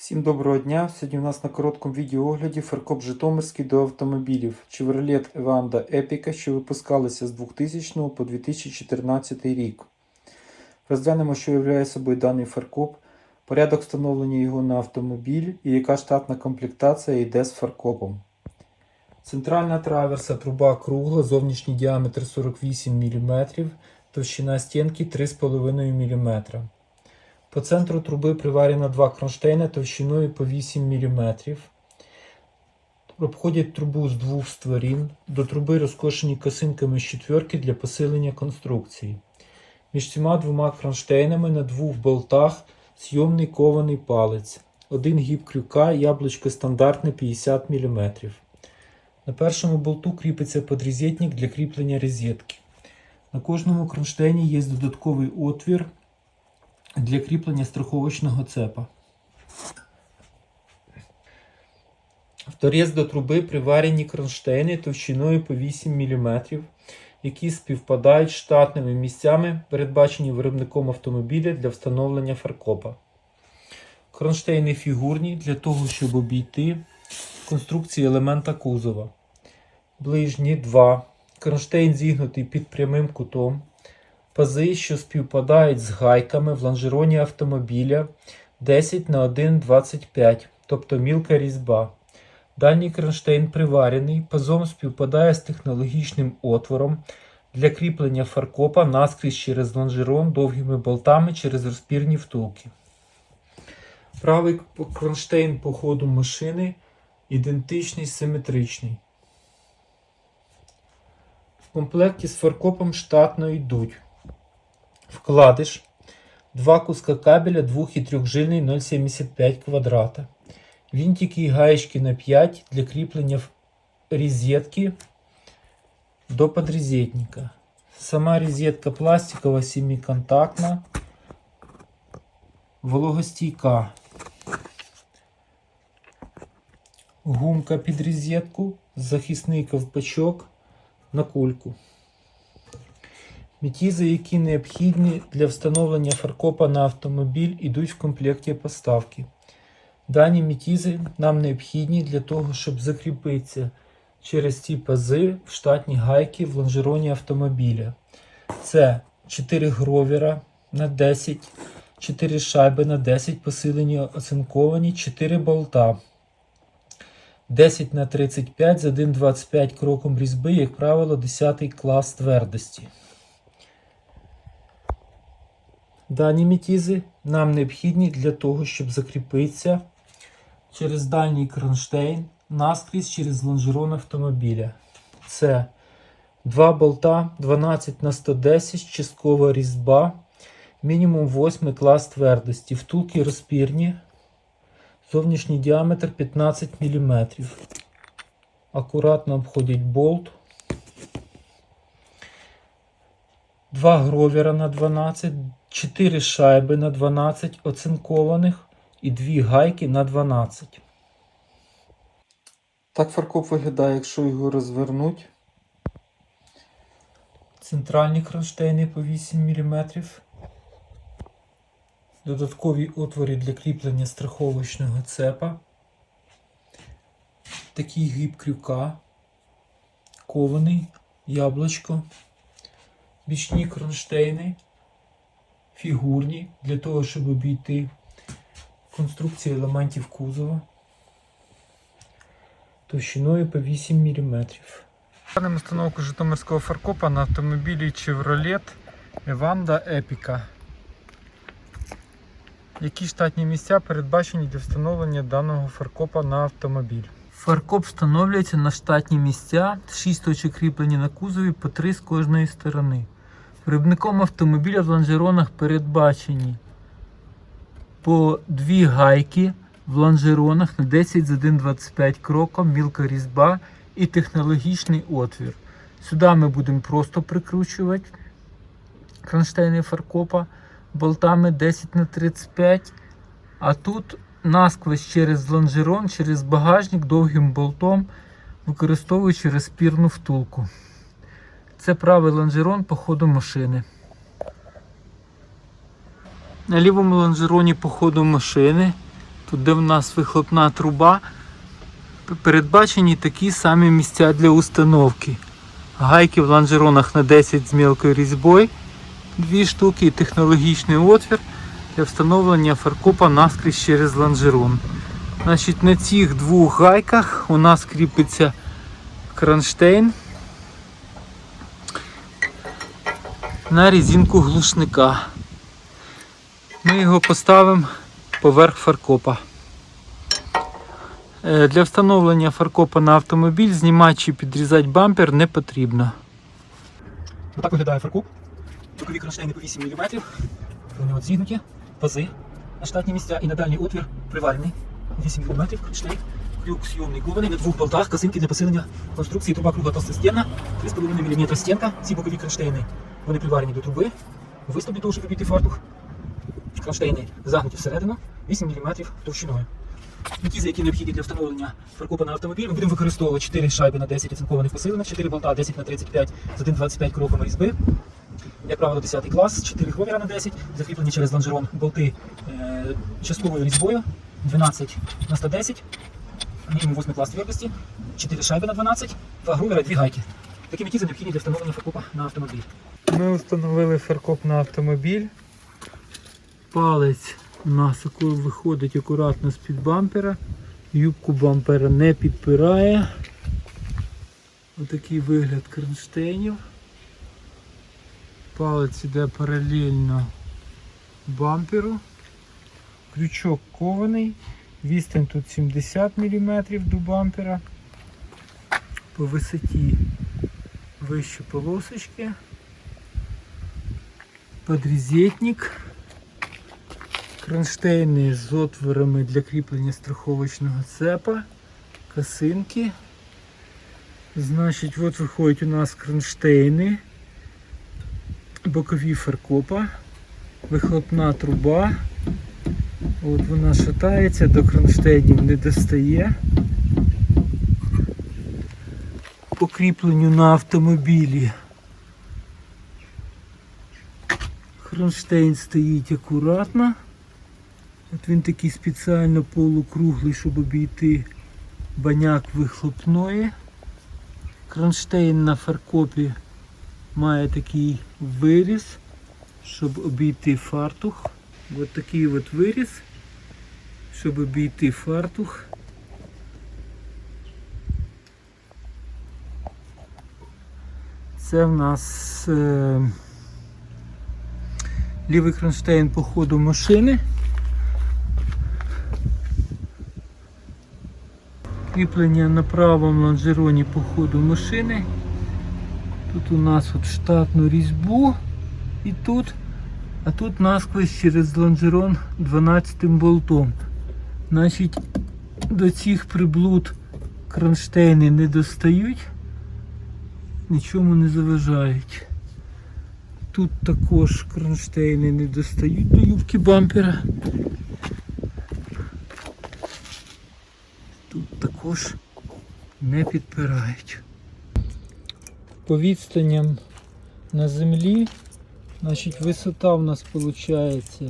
Всім доброго дня! Сьогодні у нас на короткому відеоогляді фаркоп Житомирський до автомобілів Chevrolet Evander Epica, що випускалися з 2000 по 2014 рік. Розглянемо, що являє собою даний фаркоп, порядок встановлення його на автомобіль і яка штатна комплектація йде з фаркопом. Центральна траверса труба кругла, зовнішній діаметр 48 мм, товщина стінки 3,5 мм. По центру труби приварено два кронштейна товщиною по 8 мм. Обходять трубу з двох сторін. До труби розкошені косинками з четверки для посилення конструкції. Між цими двома кронштейнами на двох болтах зйомний кований палець. Один гіб крюка, яблучко стандартне 50 мм. На першому болту кріпиться подрізетник для кріплення розетки. На кожному кронштейні є додатковий отвір для кріплення страховочного цепа. Торіз до труби приварені кронштейни товщиною по 8 мм, які співпадають штатними місцями, передбачені виробником автомобіля для встановлення фаркопа. Кронштейни фігурні для того, щоб обійти конструкції елемента кузова. Ближні 2. Кронштейн зігнутий під прямим кутом пази, що співпадають з гайками в лонжероні автомобіля 10 на 1,25, тобто мілка різьба. Дальній кронштейн приварений, пазом співпадає з технологічним отвором для кріплення фаркопа наскрізь через лонжерон довгими болтами через розпірні втулки. Правий кронштейн по ходу машини ідентичний симетричний. В комплекті з фаркопом штатно йдуть вкладиш, два куска кабеля 2 і 3 жильний 0,75 квадрата, винтики і гаєчки на 5 для кріплення розетки до подрезетника. Сама розетка пластикова семиконтактна, вологостійка. Гумка під розетку, захисний ковпачок на кульку. Мітізи, які необхідні для встановлення фаркопа на автомобіль, йдуть в комплекті поставки. Дані мітізи нам необхідні для того, щоб закріпитися через ці пази в штатні гайки в лонжероні автомобіля. Це 4 гровера на 10, 4 шайби на 10 посилені оцинковані, 4 болта. 10 на 35 з 1,25 кроком різьби, як правило, 10 клас твердості. Дані мітізи нам необхідні для того, щоб закріпитися через дальній кронштейн наскрізь через лонжерон автомобіля. Це два болта 12 на 110 часткова різьба, мінімум 8 клас твердості. Втулки розпірні, зовнішній діаметр 15 мм. Акуратно обходять болт. Два гровера на 12, 4 шайби на 12 оцинкованих і 2 гайки на 12. Так фаркоп виглядає, якщо його розвернуть. Центральні кронштейни по 8 мм. Додаткові отвори для кріплення страховочного цепа. Такий гріб крюка. Кований, яблучко. Бічні кронштейни фігурні для того, щоб обійти конструкцію елементів кузова товщиною по 8 мм. Станемо установку Житомирського фаркопа на автомобілі Chevrolet Evander Epica. Які штатні місця передбачені для встановлення даного фаркопа на автомобіль? Фаркоп встановлюється на штатні місця, 6 точок кріплення на кузові по 3 з кожної сторони. Виробником автомобіля в лонжеронах передбачені по дві гайки в лонжеронах на 10 з 1,25 кроком, мілка різьба і технологічний отвір. Сюди ми будемо просто прикручувати кронштейни фаркопа болтами 10 на 35 а тут насквозь через лонжерон, через багажник довгим болтом, використовуючи розпірну втулку. Це правий лонжерон по ходу машини. На лівому лонжероні по ходу машини Тут, де в нас вихлопна труба, передбачені такі самі місця для установки. Гайки в лонжеронах на 10 з мілкою різьбою, дві штуки і технологічний отвір для встановлення фаркопа наскрізь через лонжерон. Значить, на цих двох гайках у нас кріпиться кронштейн на резинку глушника. Ми його поставимо поверх фаркопа. Е, Для встановлення фаркопа на автомобіль знімати чи підрізати бампер не потрібно. Отак виглядає фаркоп. Бокові кронштейни по 8 мм. Вони от зігнуті, пази на штатні місця і на дальній отвір приварений. 8 мм кронштейн. Крюк зйомний кований на двох болтах, косинки для посилення конструкції, труба кругла толстостінна, 3,5 мм стінка. Ці бокові кронштейни вони приварені до труби. Виступ для того, щоб обійти фартух. Кронштейни загнуті всередину, 8 мм товщиною. Ті, які необхідні для встановлення фаркопа на автомобіль, ми будемо використовувати 4 шайби на 10 оцинкованих посилених, 4 болта 10 на 35 з 1,25 кроком різьби. Як правило, 10 клас, 4 хвовіра на 10, закріплені через лонжерон болти е, частковою різьбою, 12 на 110, мінімум 8 клас твердості, 4 шайби на 12, 2 грувера, 2 гайки. Такі метізи необхідні для встановлення фаркопа на автомобіль. Ми встановили фаркоп на автомобіль. Палець у нас виходить акуратно з-під бампера. Юбку бампера не підпирає. Отакий вигляд кронштейнів. Палець іде паралельно бамперу. Крючок кований. Відстань тут 70 мм до бампера. По висоті вище полосочки. Подрізетник. Кронштейни з отворами для кріплення страховочного цепа. Косинки. Значить, от виходять у нас кронштейни бокові фаркопа, вихлопна труба. От вона шатається, до кронштейнів не достає. По кріпленню на автомобілі. Кронштейн стоїть акуратно. От він такий спеціально полукруглий, щоб обійти баняк вихлопної. Кронштейн на фаркопі має такий виріз, щоб обійти фартух. Ось такий от виріз, щоб обійти фартух. Це в нас е, лівий кронштейн по ходу машини. Кріплення на правому лонжероні по ходу машини. Тут у нас от штатну різьбу і тут, а тут насквозь через лонжерон 12 болтом. Значить, до цих приблуд кронштейни не достають, нічому не заважають. Тут також кронштейни не достають до юбки бампера. Тут також не підпирають по відстаням на землі, значить висота у нас виходить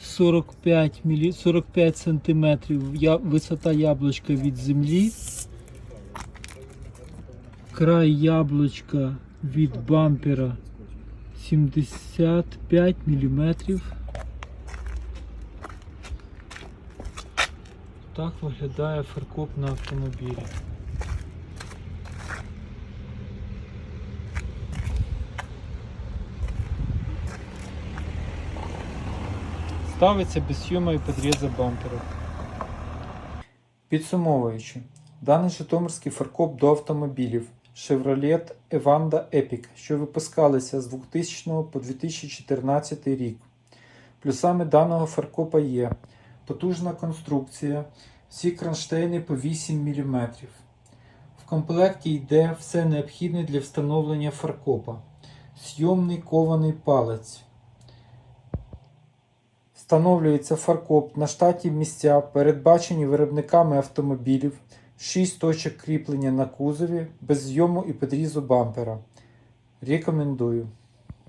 45, мілі... 45 сантиметрів я... висота яблучка від землі. Край яблучка від бампера 75 міліметрів. Так виглядає фаркоп на автомобілі. Ставиться без сйома і підріза бампера. Підсумовуючи, даний житомирський фаркоп до автомобілів Chevrolet Evander Epic, що випускалися з 2000 по 2014 рік. Плюсами даного фаркопа є потужна конструкція, всі кронштейни по 8 мм. В комплекті йде все необхідне для встановлення фаркопа, сйомний кований палець. Встановлюється фаркоп на штаті місця, передбачені виробниками автомобілів, 6 точок кріплення на кузові, без зйому і підрізу бампера. Рекомендую.